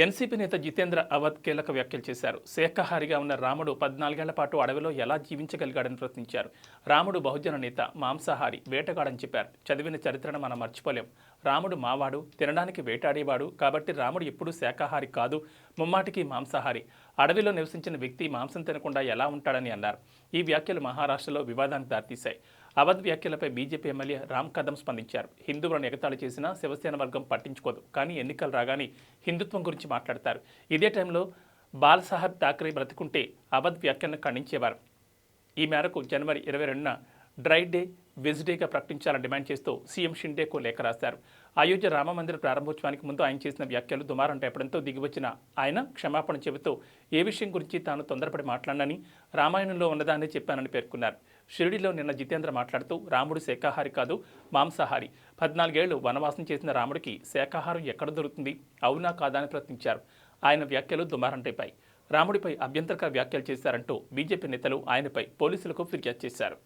NCP నేత జితేంద్ర అవధ్ కీలక వ్యాఖ్యలు చేశారు. శాఖాహారిగా ఉన్న రాముడు పద్నాలుగేళ్ళ పాటు అడవిలో ఎలా జీవించగలిగాడని ప్రశ్నించారు. రాముడు బహుజన నేత మాంసాహారి వేటగాడని చెప్పారు. చదివిన చరిత్రను మనం మర్చిపోలేం. రాముడు మావాడు తినడానికి వేటాడేవాడు కాబట్టి రాముడు ఎప్పుడూ శాఖాహారి కాదు ముమ్మాటికి మాంసాహారి. అడవిలో నివసించిన వ్యక్తి మాంసం తినకుండా ఎలా ఉంటాడని అన్నారు. ఈ వ్యాఖ్యలు మహారాష్ట్రలో వివాదానికి దారితీశాయి. అవధ్ వ్యాఖ్యలపై బీజేపీ ఎమ్మెల్యే రామ్ కదం స్పందించారు. హిందువులను ఎగతాళి చేసినా శివసేన వర్గం పట్టించుకోదు. కానీ ఎన్నికలు రాగానే హిందుత్వం గురించి మాట్లాడతారు. ఇదే టైంలో బాలసాహెబ్ ఠాకరే బ్రతికుంటే అవధ్ వ్యాఖ్యలను ఖండించేవారు. ఈ మేరకు జనవరి ఇరవై రెండున డ్రై డే వెజ్ డేగా ప్రకటించాలని డిమాండ్ చేస్తూ సీఎం షిండేకు లేఖ రాశారు. అయోధ్య రామమందిర ప్రారంభోత్సవానికి ముందు ఆయన చేసిన వ్యాఖ్యలు దుమారం రేపడంతో దిగివచ్చిన ఆయన క్షమాపణ చెబుతూ ఏ విషయం గురించి తాను తొందరపడి మాట్లాడనని రామాయణంలో ఉన్నదాన్ని చెప్పానని పేర్కొన్నారు. షిరిడిలో నిన్న జితేంద్ర మాట్లాడుతూ రాముడు శాఖాహారి కాదు మాంసాహారి. పద్నాలుగేళ్ళు వనవాసం చేసిన రాముడికి శాఖాహారం ఎక్కడ దొరుకుతుంది? అవునా కాదా అని ప్రశ్నించారు. ఆయన వ్యాఖ్యలు దుమారం రేపాయి. రాముడిపై అభ్యంతరకర వ్యాఖ్యలు చేశారంటూ బీజేపీ నేతలు ఆయనపై పోలీసులకు ఫిర్యాదు చేశారు.